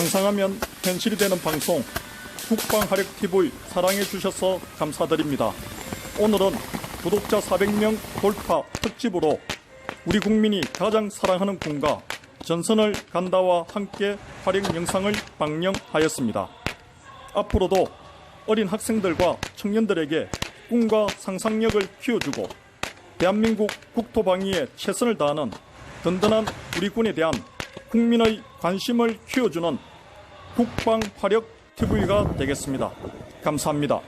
상상하면 현실이 되는 방송 국방화력TV 사랑해 주셔서 감사드립니다. 오늘은 구독자 400명 돌파 특집으로 우리 국민이 가장 사랑하는 군가 전선을 간다와 함께 활용 영상을 방영하였습니다. 앞으로도 어린 학생들과 청년들에게 꿈과 상상력을 키워주고 대한민국 국토 방위에 최선을 다하는 든든한 우리 군에 대한 국민의 관심을 키워주는 국방 화력 TV가 되겠습니다. 감사합니다.